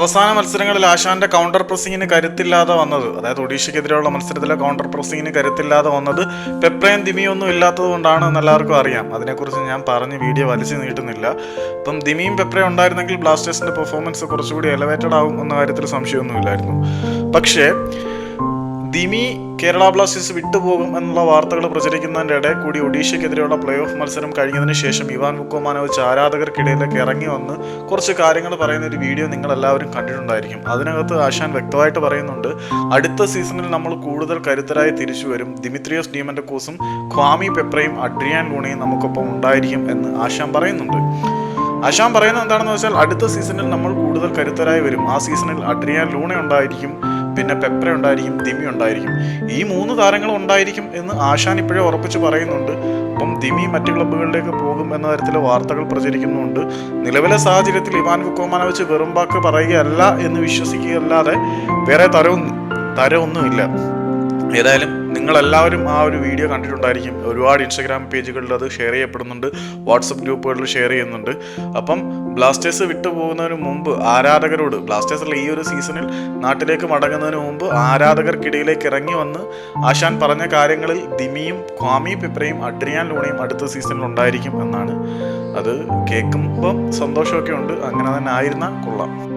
അവസാന മത്സരങ്ങളിൽ ആശാന്റെ കൗണ്ടർ പ്രസിംഗിന് കരുത്തില്ലാതെ വന്നത്. അതായത് ഒഡീഷയ്ക്കെതിരെയുള്ള മത്സരത്തിലെ കൗണ്ടർ പ്രസിംഗിന് കരുത്തില്ലാതെ വന്നത് പെപ്രയും ദിമിയൊന്നും ഇല്ലാത്തത് കൊണ്ടാണ് എന്ന് എല്ലാവർക്കും അറിയാം. അതിനെക്കുറിച്ച് ഞാൻ പറഞ്ഞ് വീഡിയോ വലിച്ചു നീട്ടുന്നില്ല. അപ്പം ദിമിയും പെപ്രയും ഉണ്ടായിരുന്നെങ്കിൽ ബ്ലാസ്റ്റേഴ്സിന്റെ പെർഫോമൻസ് കുറച്ചുകൂടി എലവേറ്റഡ് ആകും എന്ന കാര്യത്തിൽ സംശയമൊന്നുമില്ലായിരുന്നു. പക്ഷേ ദിമി കേരള ബ്ലാസ്റ്റേഴ്സ് വിട്ടുപോകും എന്നുള്ള വാർത്തകൾ പ്രചരിക്കുന്നതിന്റെ ഇടയിൽ കൂടി ഒഡീഷയ്ക്കെതിരെയുള്ള പ്ലേ ഓഫ് മത്സരം കഴിഞ്ഞതിന് ശേഷം ഇവാൻ കുക്കോമാനോവിച്ച് ആരാധകർക്കിടയിലേക്ക് ഇറങ്ങി വന്ന് കുറച്ച് കാര്യങ്ങൾ പറയുന്ന ഒരു വീഡിയോ നിങ്ങൾ എല്ലാവരും കണ്ടിട്ടുണ്ടായിരിക്കും. അതിനകത്ത് ആശാൻ വ്യക്തമായിട്ട് പറയുന്നുണ്ട് അടുത്ത സീസണിൽ നമ്മൾ കൂടുതൽ കരുത്തരായി തിരിച്ചു വരും. ദിമിത്രിയോസ് ഡീമന്റെ കോസും ക്വാമി പെപ്രയും അഡ്രിയാൻ ലൂണയും നമുക്കൊപ്പം ഉണ്ടായിരിക്കും എന്ന് ആശാൻ പറയുന്നുണ്ട്. ആശാൻ പറയുന്നത് എന്താണെന്ന് വെച്ചാൽ അടുത്ത സീസണിൽ നമ്മൾ കൂടുതൽ കരുത്തരായി വരും. ആ സീസണിൽ അഡ്രിയാൻ ലൂണ ഉണ്ടായിരിക്കും പിന്നെ പെപ്ര ഉണ്ടായിരിക്കും ദിമി ഉണ്ടായിരിക്കും. ഈ മൂന്ന് താരങ്ങൾ ഉണ്ടായിരിക്കും എന്ന് ആശാൻ ഇപ്പോഴേ ഉറപ്പിച്ച് പറയുന്നുണ്ട്. അപ്പം ദിമി മറ്റ് ക്ലബ്ബുകളിലേക്ക് പോകും എന്ന തരത്തിലെ വാർത്തകൾ പ്രചരിക്കുന്നുണ്ട്. നിലവിലെ സാഹചര്യത്തിൽ ഇവാൻ വുക്കോമാന വെച്ച് വെറും വാക്ക് പറയുകയല്ല എന്ന് വിശ്വസിക്കുകയല്ലാതെ വേറെ തരവും തരമൊന്നുമില്ല ഏതായാലും നിങ്ങളെല്ലാവരും ആ ഒരു വീഡിയോ കണ്ടിട്ടുണ്ടായിരിക്കും. ഒരുപാട് ഇൻസ്റ്റാഗ്രാം പേജുകളിൽ അത് ഷെയർ ചെയ്യപ്പെടുന്നുണ്ട്. വാട്സപ്പ് ഗ്രൂപ്പുകളിൽ ഷെയർ ചെയ്യുന്നുണ്ട്. അപ്പം ബ്ലാസ്റ്റേഴ്സ് വിട്ടു പോകുന്നതിന് മുമ്പ് ആരാധകരോട് ബ്ലാസ്റ്റേഴ്സിലെ ഈ ഒരു സീസണിൽ നാട്ടിലേക്ക് മടങ്ങുന്നതിന് മുമ്പ് ആരാധകർക്കിടയിലേക്ക് ഇറങ്ങി വന്ന് ആശാൻ പറഞ്ഞ കാര്യങ്ങളിൽ ദിമിയും ക്വാമി പിപ്രയും അഡ്രിയാൻ ലൂണയും അടുത്ത സീസണിൽ ഉണ്ടായിരിക്കും എന്നാണ്. അത് കേൾക്കുമ്പം സന്തോഷമൊക്കെ ഉണ്ട്. അങ്ങനെ തന്നെ ആയിരുന്നാൽ കൊള്ളാം.